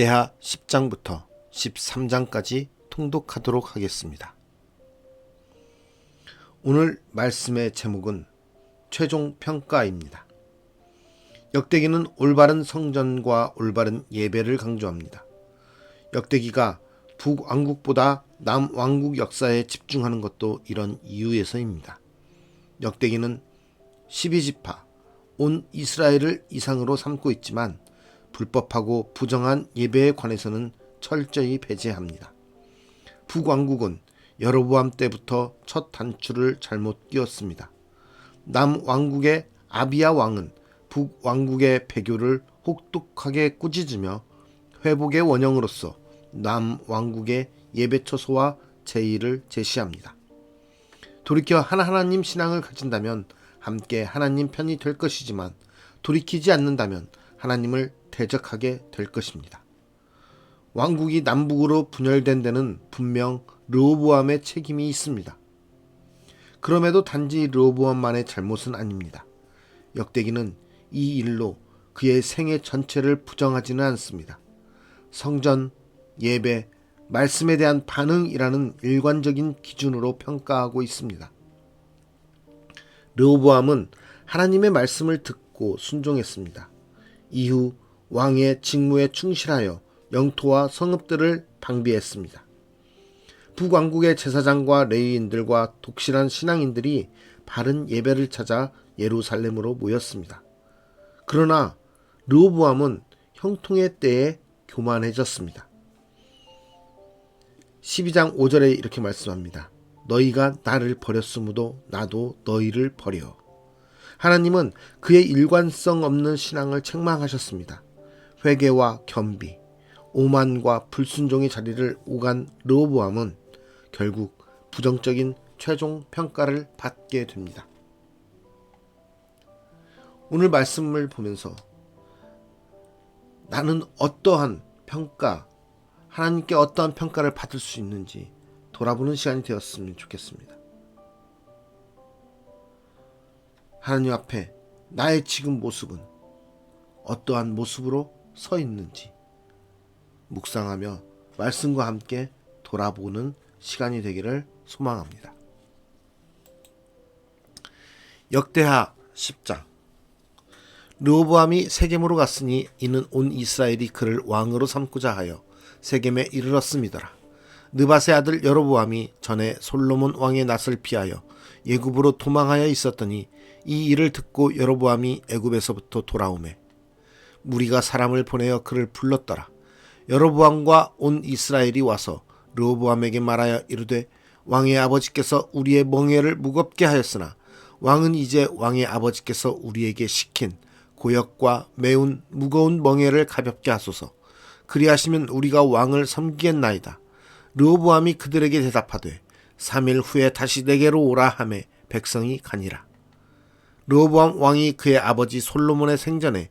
역대하 10장부터 13장까지 통독하도록 하겠습니다. 오늘 말씀의 제목은 최종 평가입니다. 역대기는 올바른 성전과 올바른 예배를 강조합니다. 역대기가 북왕국보다 남왕국 역사에 집중하는 것도 이런 이유에서입니다. 역대기는 12지파, 온 이스라엘을 이상으로 삼고 있지만 불법하고 부정한 예배에 관해서는 철저히 배제합니다. 북왕국은 여로보암 때부터 첫 단추를 잘못 끼웠습니다. 남왕국의 아비야 왕은 북왕국의 배교를 혹독하게 꾸짖으며 회복의 원형으로서 남왕국의 예배 처소와 제의를 제시합니다. 돌이켜 하나님 신앙을 가진다면 함께 하나님 편이 될 것이지만 돌이키지 않는다면 하나님을 대적하게 될 것입니다. 왕국이 남북으로 분열된 데는 분명 르호보암의 책임이 있습니다. 그럼에도 단지 르호보암만의 잘못은 아닙니다. 역대기는 이 일로 그의 생애 전체를 부정하지는 않습니다. 성전, 예배, 말씀에 대한 반응이라는 일관적인 기준으로 평가하고 있습니다. 르호보암은 하나님의 말씀을 듣고 순종했습니다. 이후 왕의 직무에 충실하여 영토와 성읍들을 방비했습니다. 북왕국의 제사장과 레위인들과 독실한 신앙인들이 바른 예배를 찾아 예루살렘으로 모였습니다. 그러나 르호보암은 형통의 때에 교만해졌습니다. 12장 5절에 이렇게 말씀합니다. 너희가 나를 버렸으므도 나도 너희를 버려. 하나님은 그의 일관성 없는 신앙을 책망하셨습니다. 회개와 겸비, 오만과 불순종의 자리를 오간 르호보암은 결국 부정적인 최종 평가를 받게 됩니다. 오늘 말씀을 보면서 나는 어떠한 평가, 하나님께 어떠한 평가를 받을 수 있는지 돌아보는 시간이 되었으면 좋겠습니다. 하나님 앞에 나의 지금 모습은 어떠한 모습으로 서 있는지 묵상하며 말씀과 함께 돌아보는 시간이 되기를 소망합니다. 역대하 10장 르호보암이 세겜으로 갔으니 이는 온 이스라엘이 그를 왕으로 삼고자 하여 세겜에 이르렀음이더라. 느바세 아들 여로보암이 전에 솔로몬 왕의 낯을 피하여 예굽으로 도망하여 있었더니 이 일을 듣고 여로보암이 애굽에서부터 돌아오매 무리가 사람을 보내어 그를 불렀더라. 여로보암과 온 이스라엘이 와서 르호보암에게 말하여 이르되 왕의 아버지께서 우리의 멍에를 무겁게 하였으나 왕은 이제 왕의 아버지께서 우리에게 시킨 고역과 매운 무거운 멍에를 가볍게 하소서. 그리하시면 우리가 왕을 섬기겠나이다. 르호보암이 그들에게 대답하되 3일 후에 다시 내게로 오라 하매 백성이 가니라. 르호보암 왕이 그의 아버지 솔로몬의 생전에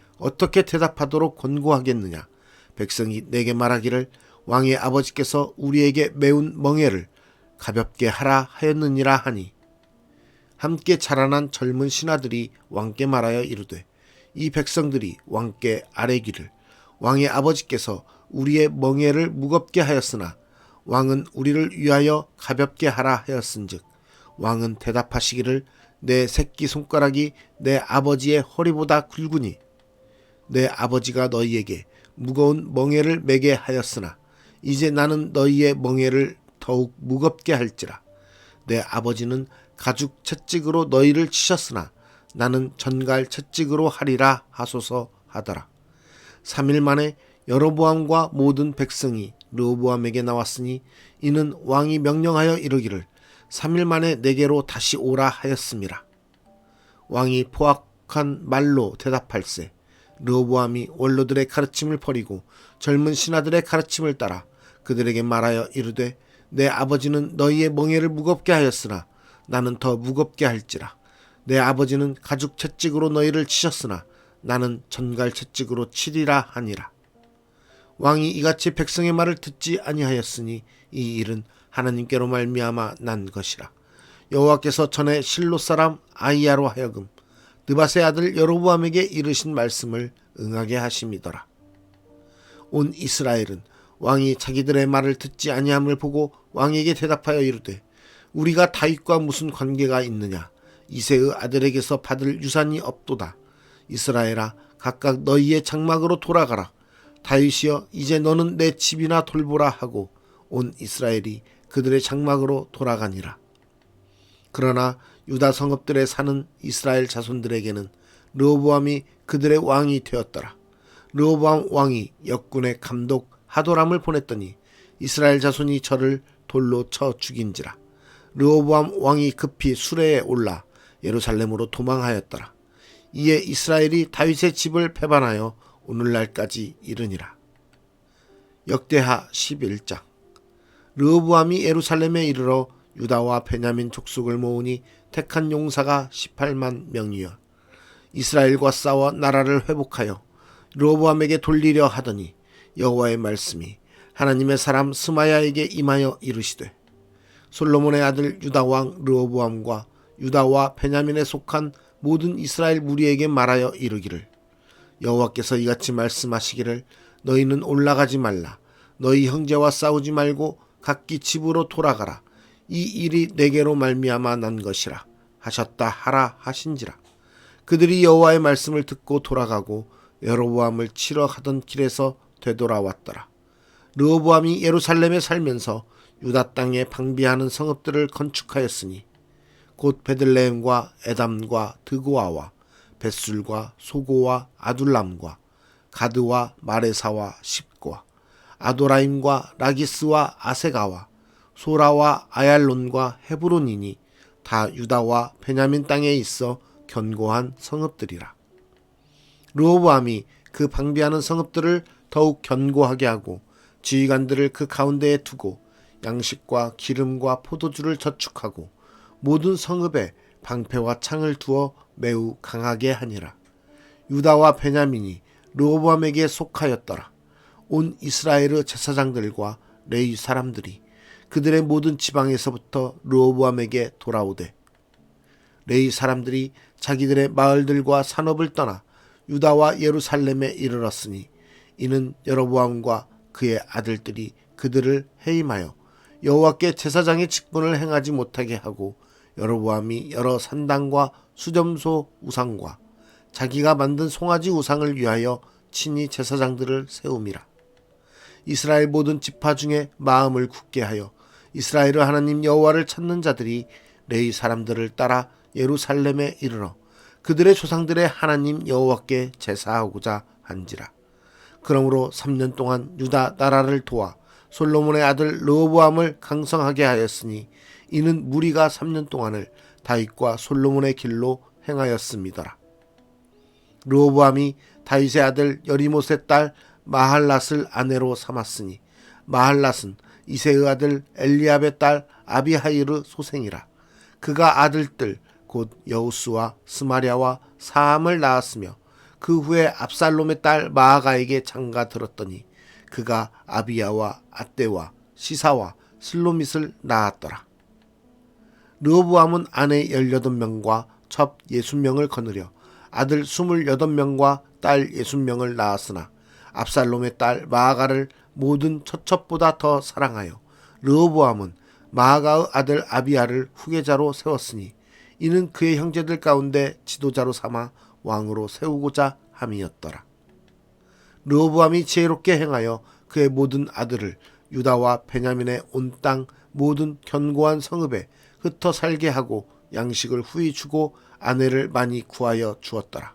어떻게 대답하도록 권고하겠느냐? 백성이 내게 말하기를 왕의 아버지께서 우리에게 매운 멍에를 가볍게 하라 하였느니라 하니. 함께 자라난 젊은 신하들이 왕께 말하여 이르되 이 백성들이 왕께 아뢰기를 왕의 아버지께서 우리의 멍에를 무겁게 하였으나 왕은 우리를 위하여 가볍게 하라 하였은즉 왕은 대답하시기를 내 새끼 손가락이 내 아버지의 허리보다 굵으니 내 아버지가 너희에게 무거운 멍에를 매게 하였으나 이제 나는 너희의 멍에를 더욱 무겁게 할지라 내 아버지는 가죽 채찍으로 너희를 치셨으나 나는 전갈 채찍으로 하리라 하소서 하더라. 3일 만에 여로보암과 모든 백성이 르호보암에게 나왔으니 이는 왕이 명령하여 이르기를 3일 만에 내게로 다시 오라 하였음이라. 왕이 포악한 말로 대답할세 르호보암이 원로들의 가르침을 버리고 젊은 신하들의 가르침을 따라 그들에게 말하여 이르되 내 아버지는 너희의 멍에를 무겁게 하였으나 나는 더 무겁게 할지라. 내 아버지는 가죽 채찍으로 너희를 치셨으나 나는 전갈 채찍으로 치리라 하니라. 왕이 이같이 백성의 말을 듣지 아니하였으니 이 일은 하나님께로 말미암아 난 것이라. 여호와께서 전에 실로 사람 아이야로 하여금 느바세 아들 여로보암에게 이르신 말씀을 응하게 하심이더라. 온 이스라엘은 왕이 자기들의 말을 듣지 아니함을 보고 왕에게 대답하여 이르되 우리가 다윗과 무슨 관계가 있느냐 이세의 아들에게서 받을 유산이 없도다. 이스라엘아 각각 너희의 장막으로 돌아가라. 다윗이여 이제 너는 내 집이나 돌보라 하고 온 이스라엘이 그들의 장막으로 돌아가니라. 그러나 유다 성읍들에 사는 이스라엘 자손들에게는 르호보암이 그들의 왕이 되었더라. 르호보암 왕이 역군의 감독 하도람을 보냈더니 이스라엘 자손이 저를 돌로 쳐 죽인지라. 르호보암 왕이 급히 수레에 올라 예루살렘으로 도망하였더라. 이에 이스라엘이 다윗의 집을 배반하여 오늘날까지 이르니라. 역대하 11장 르호보암이 예루살렘에 이르러 유다와 베냐민 족속을 모으니 택한 용사가 18만 명이여. 이스라엘과 싸워 나라를 회복하여 르호보암에게 돌리려 하더니 여호와의 말씀이 하나님의 사람 스마야에게 임하여 이르시되 솔로몬의 아들 유다 왕 르호보암과 유다와 베냐민에 속한 모든 이스라엘 무리에게 말하여 이르기를 여호와께서 이같이 말씀하시기를 너희는 올라가지 말라. 너희 형제와 싸우지 말고 각기 집으로 돌아가라 이 일이 내게로 말미암아 난 것이라 하셨다 하라 하신지라. 그들이 여호와의 말씀을 듣고 돌아가고 여로보암을 치러 가던 길에서 되돌아왔더라. 르호보암이 예루살렘에 살면서 유다 땅에 방비하는 성읍들을 건축하였으니 곧 베들레헴과 에담과 드고아와 벳술과 소고와 아둘람과 가드와 마레사와 십과 아도라임과 라기스와 아세가와 소라와 아얄론과 헤브론이니 다 유다와 베냐민 땅에 있어 견고한 성읍들이라. 르호보암이 그 방비하는 성읍들을 더욱 견고하게 하고 지휘관들을 그 가운데에 두고 양식과 기름과 포도주를 저축하고 모든 성읍에 방패와 창을 두어 매우 강하게 하니라. 유다와 베냐민이 르호보암에게 속하였더라. 온 이스라엘의 제사장들과 레위 사람들이 그들의 모든 지방에서부터 르호보암에게 돌아오되 레위 사람들이 자기들의 마을들과 산업을 떠나 유다와 예루살렘에 이르렀으니 이는 여로보암과 그의 아들들이 그들을 해임하여 여호와께 제사장의 직분을 행하지 못하게 하고 여로보암이 여러 산당과 수점소 우상과 자기가 만든 송아지 우상을 위하여 친히 제사장들을 세움이라 이스라엘 모든 지파 중에 마음을 굳게 하여 이스라엘의 하나님 여호와를 찾는 자들이 레이 사람들을 따라 예루살렘에 이르러 그들의 조상들의 하나님 여호와께 제사하고자 한지라. 그러므로 3년 동안 유다 나라를 도와 솔로몬의 아들 르호보암을 강성하게 하였으니 이는 무리가 3년 동안을 다윗과 솔로몬의 길로 행하였습니다. 르호보암이 다윗의 아들 여리못의 딸 마할랏을 아내로 삼았으니 마할랏은 이세의 아들 엘리압의 딸 아비하이르 소생이라. 그가 아들들 곧 여우스와 스마랴와 사함을 낳았으며 그 후에 압살롬의 딸 마아가에게 장가 들었더니 그가 아비야와 아떼와 시사와 슬로밋을 낳았더라. 르호보암은 아내 18명과 첩 60명을 거느려 아들 28명과 딸 60명을 낳았으나 압살롬의 딸 마아가를 모든 처첩보다 더 사랑하여 르호보암은 마아가의 아들 아비야를 후계자로 세웠으니 이는 그의 형제들 가운데 지도자로 삼아 왕으로 세우고자 함이었더라. 르호보암이 지혜롭게 행하여 그의 모든 아들을 유다와 베냐민의 온 땅 모든 견고한 성읍에 흩어 살게 하고 양식을 후히 주고 아내를 많이 구하여 주었더라.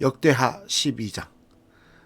역대하 12장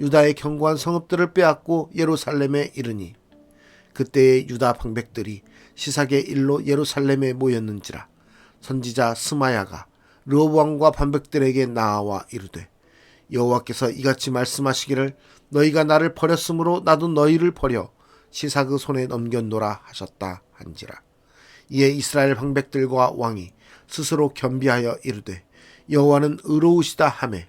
유다의 견고한 성읍들을 빼앗고 예루살렘에 이르니 그때의 유다 방백들이 시삭의 일로 예루살렘에 모였는지라 선지자 스마야가 르호보암과 반백들에게 나와 이르되 여호와께서 이같이 말씀하시기를 너희가 나를 버렸으므로 나도 너희를 버려 시삭의 손에 넘겼노라 하셨다 한지라. 이에 이스라엘 방백들과 왕이 스스로 겸비하여 이르되 여호와는 의로우시다 하매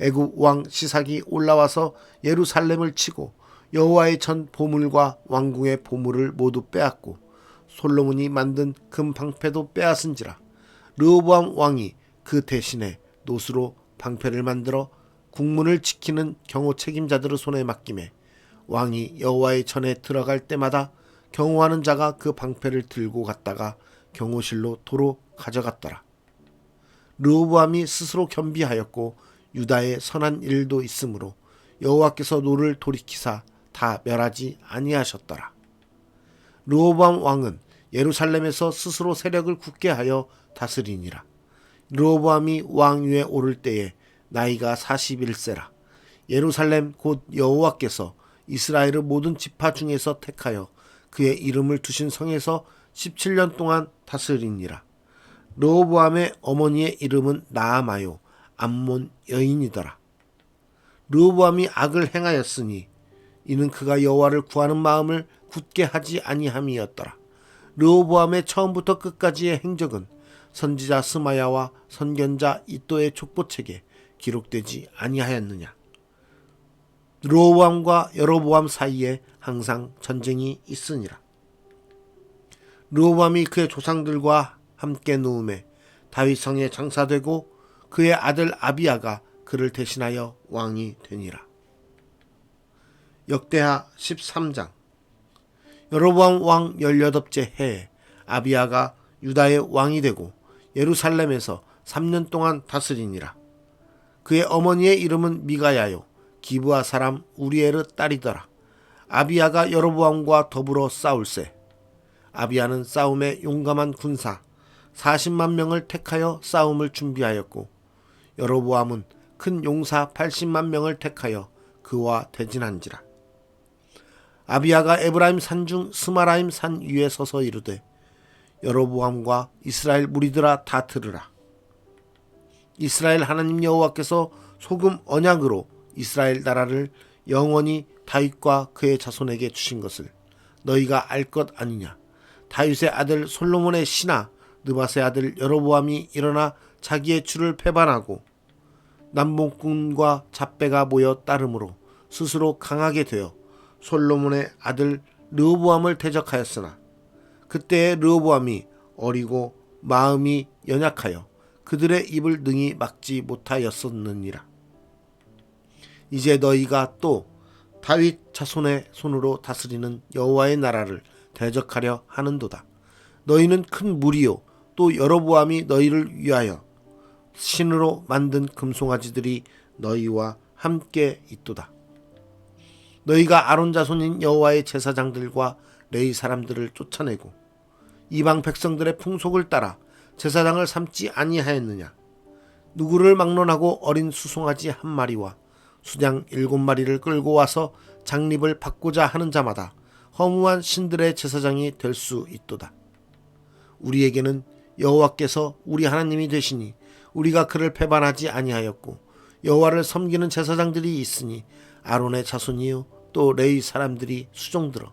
애굽 왕 시삭이 올라와서 예루살렘을 치고 여호와의 전 보물과 왕궁의 보물을 모두 빼앗고 솔로몬이 만든 금 방패도 빼앗은지라 르호보암 왕이 그 대신에 노수로 방패를 만들어 국문을 지키는 경호 책임자들의 손에 맡김에 왕이 여호와의 전에 들어갈 때마다 경호하는 자가 그 방패를 들고 갔다가 경호실로 도로 가져갔더라. 르호보암이 스스로 겸비하였고 유다의 선한 일도 있으므로 여호와께서 노를 돌이키사 다 멸하지 아니하셨더라. 르호보암 왕은 예루살렘에서 스스로 세력을 굳게 하여 다스리니라. 르호보암이 왕위에 오를 때에 나이가 41세라. 예루살렘 곧 여호와께서 이스라엘의 모든 지파 중에서 택하여 그의 이름을 두신 성에서 17년 동안 다스리니라. 르호보암의 어머니의 이름은 나아마요 암몬 여인이더라. 르호보암이 악을 행하였으니 이는 그가 여호와를 구하는 마음을 굳게 하지 아니함이었더라. 르호보암의 처음부터 끝까지의 행적은 선지자 스마야와 선견자 이또의 족보책에 기록되지 아니하였느냐. 르호보암과 여로보암 사이에 항상 전쟁이 있으니라. 르호보암이 그의 조상들과 함께 누움에 다윗 성에 장사되고 그의 아들 아비아가 그를 대신하여 왕이 되니라. 역대하 13장 여로보암 왕 18째 해에 아비아가 유다의 왕이 되고 예루살렘에서 3년 동안 다스리니라. 그의 어머니의 이름은 미가야요 기브아 사람 우리엘의 딸이더라. 아비아가 여로보암과 더불어 싸울세. 아비아는 싸움에 용감한 군사 40만 명을 택하여 싸움을 준비하였고 여로보암은 큰 용사 80만 명을 택하여 그와 대진한지라. 아비아가 에브라임 산중 스마라임 산 위에 서서 이르되 여로보암과 이스라엘 무리들아 다 들으라. 이스라엘 하나님 여호와께서 소금 언약으로 이스라엘 나라를 영원히 다윗과 그의 자손에게 주신 것을 너희가 알 것 아니냐. 다윗의 아들 솔로몬의 신하 느바스의 아들 여로보암이 일어나 자기의 주를 배반하고 남봉꾼과 잡배가 모여 따름으로 스스로 강하게 되어 솔로몬의 아들 르호보암을 대적하였으나 그때의 르호보암이 어리고 마음이 연약하여 그들의 입을 능히 막지 못하였었느니라. 이제 너희가 또 다윗 자손의 손으로 다스리는 여호와의 나라를 대적하려 하는도다. 너희는 큰 무리요 또 여로보암이 너희를 위하여 신으로 만든 금송아지들이 너희와 함께 있도다. 너희가 아론 자손인 여호와의 제사장들과 레이 사람들을 쫓아내고 이방 백성들의 풍속을 따라 제사장을 삼지 아니하였느냐? 누구를 막론하고 어린 수송아지 한 마리와 수장 일곱 마리를 끌고 와서 장립을 받고자 하는 자마다 허무한 신들의 제사장이 될 수 있도다. 우리에게는 여호와께서 우리 하나님이 되시니 우리가 그를 배반하지 아니하였고 여호와를 섬기는 제사장들이 있으니 아론의 자손이요 또 레이 사람들이 수종들어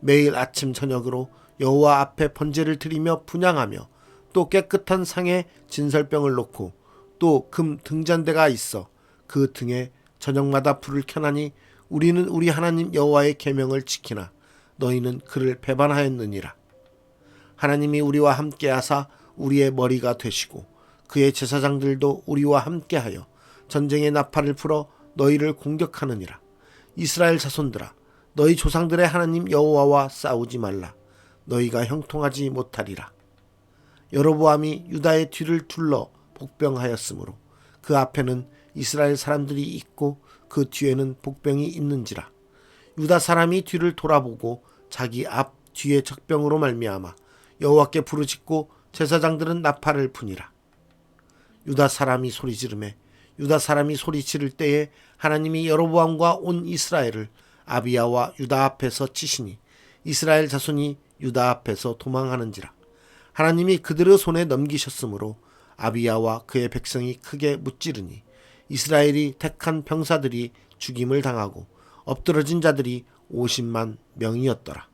매일 아침 저녁으로 여호와 앞에 번제를 드리며 분양하며 또 깨끗한 상에 진설병을 놓고 또 금 등잔대가 있어 그 등에 저녁마다 불을 켜나니 우리는 우리 하나님 여호와의 계명을 지키나 너희는 그를 배반하였느니라. 하나님이 우리와 함께하사 우리의 머리가 되시고 그의 제사장들도 우리와 함께하여 전쟁의 나팔을 풀어 너희를 공격하느니라. 이스라엘 자손들아 너희 조상들의 하나님 여호와와 싸우지 말라. 너희가 형통하지 못하리라. 여로보암이 유다의 뒤를 둘러 복병하였으므로 그 앞에는 이스라엘 사람들이 있고 그 뒤에는 복병이 있는지라. 유다 사람이 뒤를 돌아보고 자기 앞 뒤에 적병으로 말미암아 여호와께 부르짖고 제사장들은 나팔을 푸니라. 유다 사람이 소리 지르매 유다 사람이 소리 지를 때에 하나님이 여로보암과 온 이스라엘을 아비야와 유다 앞에서 치시니 이스라엘 자손이 유다 앞에서 도망하는지라. 하나님이 그들의 손에 넘기셨으므로 아비야와 그의 백성이 크게 무찌르니 이스라엘이 택한 병사들이 죽임을 당하고 엎드러진 자들이 50만 명이었더라.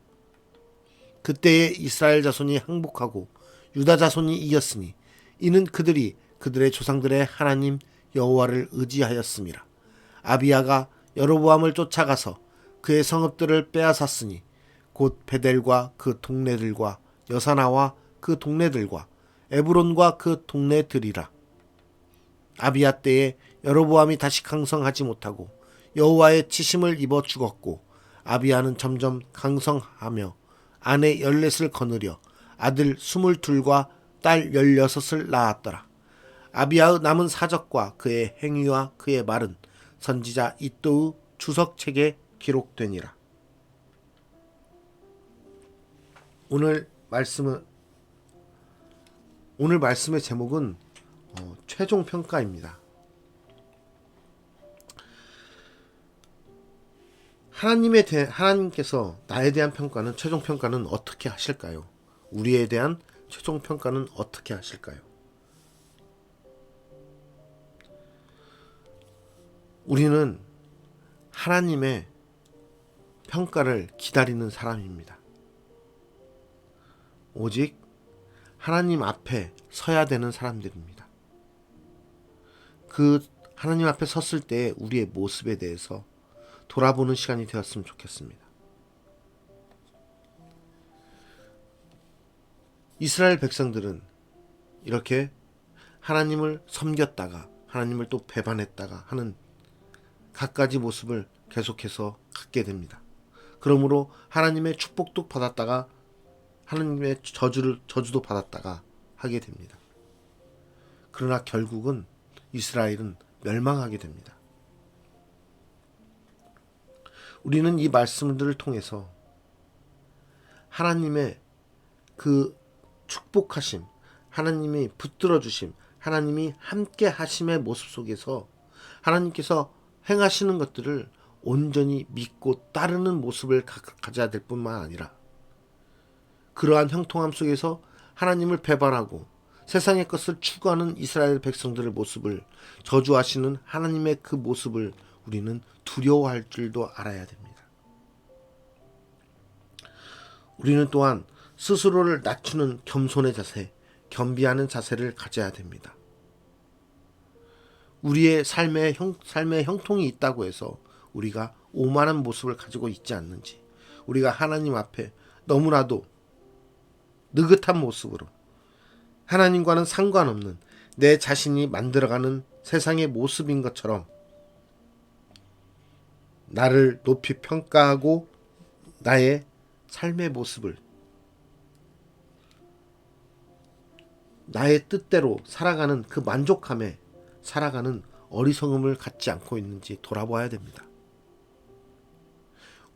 그때에 이스라엘 자손이 항복하고 유다 자손이 이겼으니 이는 그들이 그들의 조상들의 하나님 여호와를 의지하였음이라. 아비야가 여로보암을 쫓아가서 그의 성읍들을 빼앗았으니 곧 베델과 그 동네들과 여사나와 그 동네들과 에브론과 그 동네들이라. 아비야 때에 여로보암이 다시 강성하지 못하고 여호와의 치심을 입어 죽었고 아비야는 점점 강성하며 아내 열넷을 거느려 아들 스물둘과 딸 열여섯을 낳았더라. 아비야의 남은 사적과 그의 행위와 그의 말은 선지자 이또의 주석책에 기록되니라. 오늘 말씀은 오늘 말씀의 제목은 어, 최종 평가입니다. 하나님에 대 하나님께서 나에 대한 평가는 최종 평가는 어떻게 하실까요? 우리에 대한 최종 평가는 어떻게 하실까요? 우리는 하나님의 평가를 기다리는 사람입니다. 오직 하나님 앞에 서야 되는 사람들입니다. 그 하나님 앞에 섰을 때 우리의 모습에 대해서 돌아보는 시간이 되었으면 좋겠습니다. 이스라엘 백성들은 이렇게 하나님을 섬겼다가 하나님을 또 배반했다가 하는 갖가지 모습을 계속해서 갖게 됩니다. 그러므로 하나님의 축복도 받았다가 하나님의 저주를 저주도 받았다가 하게 됩니다. 그러나 결국은 이스라엘은 멸망하게 됩니다. 우리는 이 말씀들을 통해서 하나님의 그 축복하심, 하나님이 붙들어 주심, 하나님이 함께 하심의 모습 속에서 하나님께서 행하시는 것들을 온전히 믿고 따르는 모습을 가져야 될 뿐만 아니라 그러한 형통함 속에서 하나님을 배반하고 세상의 것을 추구하는 이스라엘 백성들의 모습을 저주하시는 하나님의 그 모습을 우리는 두려워할 줄도 알아야 됩니다. 우리는 또한 스스로를 낮추는 겸손의 자세, 겸비하는 자세를 가져야 됩니다. 우리의 삶의 형, 삶의 형통이 있다고 해서 우리가 오만한 모습을 가지고 있지 않는지, 우리가 하나님 앞에 너무나도 느긋한 모습으로 하나님과는 상관없는 내 자신이 만들어가는 세상의 모습인 것처럼 나를 높이 평가하고 나의 삶의 모습을 나의 뜻대로 살아가는 그 만족함에 살아가는 어리석음을 갖지 않고 있는지 돌아봐야 됩니다.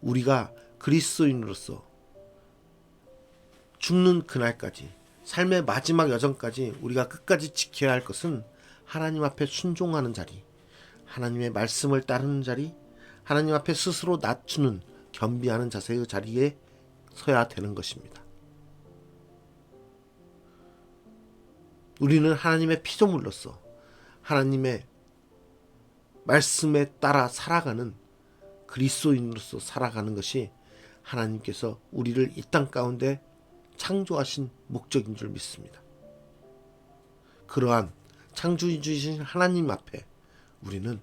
우리가 그리스도인으로서 죽는 그날까지 삶의 마지막 여정까지 우리가 끝까지 지켜야 할 것은 하나님 앞에 순종하는 자리, 하나님의 말씀을 따르는 자리, 하나님 앞에 스스로 낮추는 겸비하는 자세의 자리에 서야 되는 것입니다. 우리는 하나님의 피조물로서 하나님의 말씀에 따라 살아가는 그리스도인으로서 살아가는 것이 하나님께서 우리를 이 땅 가운데 창조하신 목적인 줄 믿습니다. 그러한 창조주이신 하나님 앞에 우리는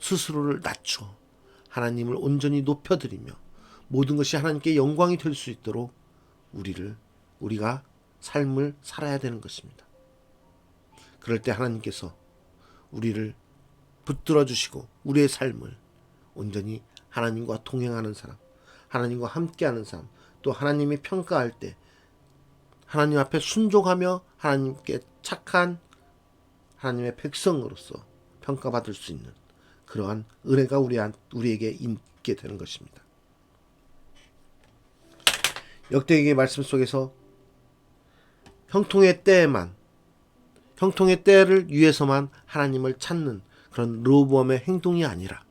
스스로를 낮추어 하나님을 온전히 높여드리며 모든 것이 하나님께 영광이 될 수 있도록 우리를 우리가 삶을 살아야 되는 것입니다. 그럴 때 하나님께서 우리를 붙들어 주시고 우리의 삶을 온전히 하나님과 동행하는 사람, 하나님과 함께하는 사람, 또 하나님이 평가할 때 하나님 앞에 순종하며 하나님께 착한 하나님의 백성으로서 평가받을 수 있는 그러한 은혜가 우리 우리에게 있게 되는 것입니다. 역대기의 말씀 속에서 형통의 때에만 형통의 때를 위해서만 하나님을 찾는 그런 르호보암의 행동이 아니라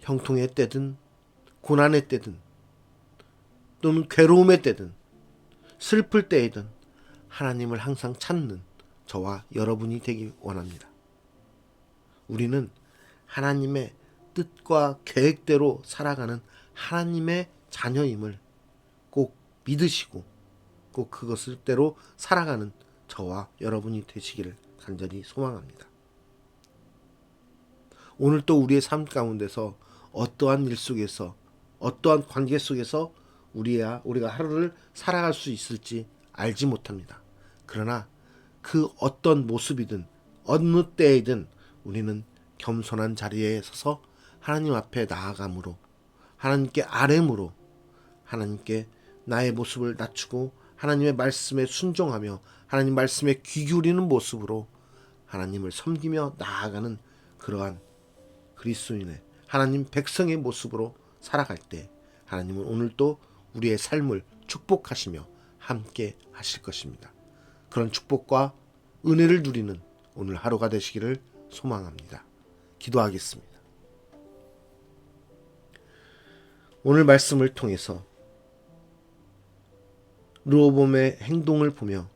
형통의 때든 고난의 때든 또는 괴로움의 때든 슬플 때이든 하나님을 항상 찾는 저와 여러분이 되기 원합니다. 우리는 하나님의 뜻과 계획대로 살아가는 하나님의 자녀임을 꼭 믿으시고 꼭 그것을 대로 살아가는 저와 여러분이 되시기를 간절히 소망합니다. 오늘 또 우리의 삶 가운데서 어떠한 일 속에서 어떠한 관계 속에서 우리야 우리가 하루를 살아갈 수 있을지 알지 못합니다. 그러나 그 어떤 모습이든 어느 때이든 우리는 겸손한 자리에 서서 하나님 앞에 나아감으로 하나님께 아뢰므로 하나님께 나의 모습을 낮추고 하나님의 말씀에 순종하며 하나님 말씀에 귀 기울이는 모습으로 하나님을 섬기며 나아가는 그러한 그리스도인의 하나님 백성의 모습으로 살아갈 때 하나님은 오늘도 우리의 삶을 축복하시며 함께 하실 것입니다. 그런 축복과 은혜를 누리는 오늘 하루가 되시기를 소망합니다. 기도하겠습니다. 오늘 말씀을 통해서 르호봄의 행동을 보며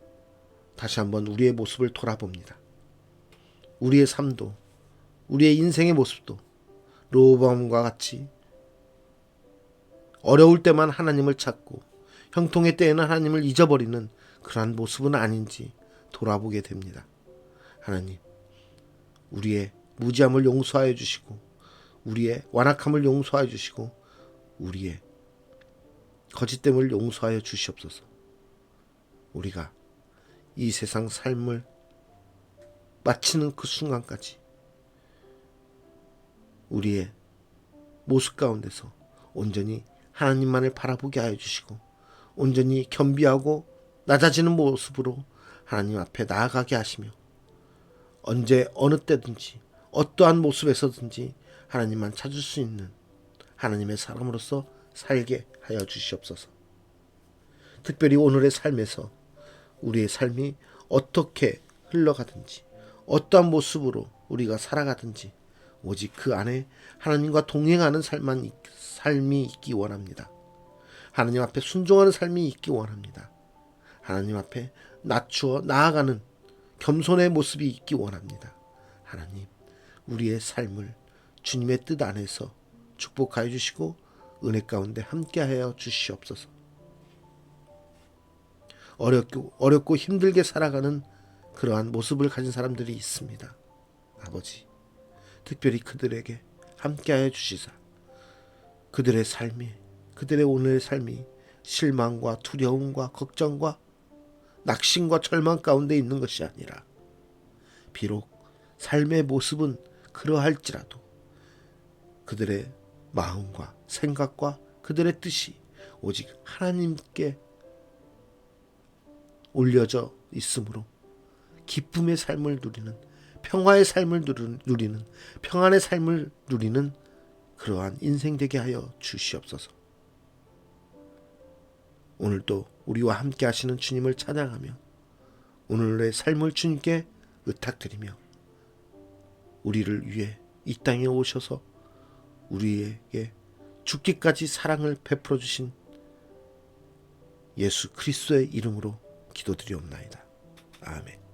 다시 한번 우리의 모습을 돌아봅니다. 우리의 삶도 우리의 인생의 모습도 르호봄과 같이 어려울 때만 하나님을 찾고 형통의 때에는 하나님을 잊어버리는 그러한 모습은 아닌지 돌아보게 됩니다. 하나님, 우리의 무지함을 용서하여 주시고 우리의 완악함을 용서하여 주시고 우리의 거짓됨을 용서하여 주시옵소서. 우리가 이 세상 삶을 마치는 그 순간까지 우리의 모습 가운데서 온전히 하나님만을 바라보게 하여 주시고 온전히 겸비하고 낮아지는 모습으로 하나님 앞에 나아가게 하시며 언제 어느 때든지 어떠한 모습에서든지 하나님만 찾을 수 있는 하나님의 사람으로서 살게 하여 주시옵소서. 특별히 오늘의 삶에서 우리의 삶이 어떻게 흘러가든지 어떠한 모습으로 우리가 살아가든지 오직 그 안에 하나님과 동행하는 삶만 삶이 있기 원합니다. 하나님 앞에 순종하는 삶이 있기 원합니다. 하나님 앞에 낮추어 나아가는 겸손의 모습이 있기 원합니다. 하나님, 우리의 삶을 주님의 뜻 안에서 축복하여 주시고 은혜 가운데 함께하여 주시옵소서. 어렵고 어렵고 힘들게 살아가는 그러한 모습을 가진 사람들이 있습니다. 아버지, 특별히 그들에게 함께하여 주시사 그들의 삶이 그들의 오늘의 삶이 실망과 두려움과 걱정과 낙심과 절망 가운데 있는 것이 아니라 비록 삶의 모습은 그러할지라도 그들의 마음과 생각과 그들의 뜻이 오직 하나님께 올려져 있으므로 기쁨의 삶을 누리는 평화의 삶을 누리는 평안의 삶을 누리는 그러한 인생 되게 하여 주시옵소서. 오늘도 우리와 함께 하시는 주님을 찬양하며 오늘의 삶을 주님께 의탁드리며 우리를 위해 이 땅에 오셔서 우리에게 죽기까지 사랑을 베풀어 주신 예수 그리스도의 이름으로 기도드리옵나이다. 아멘.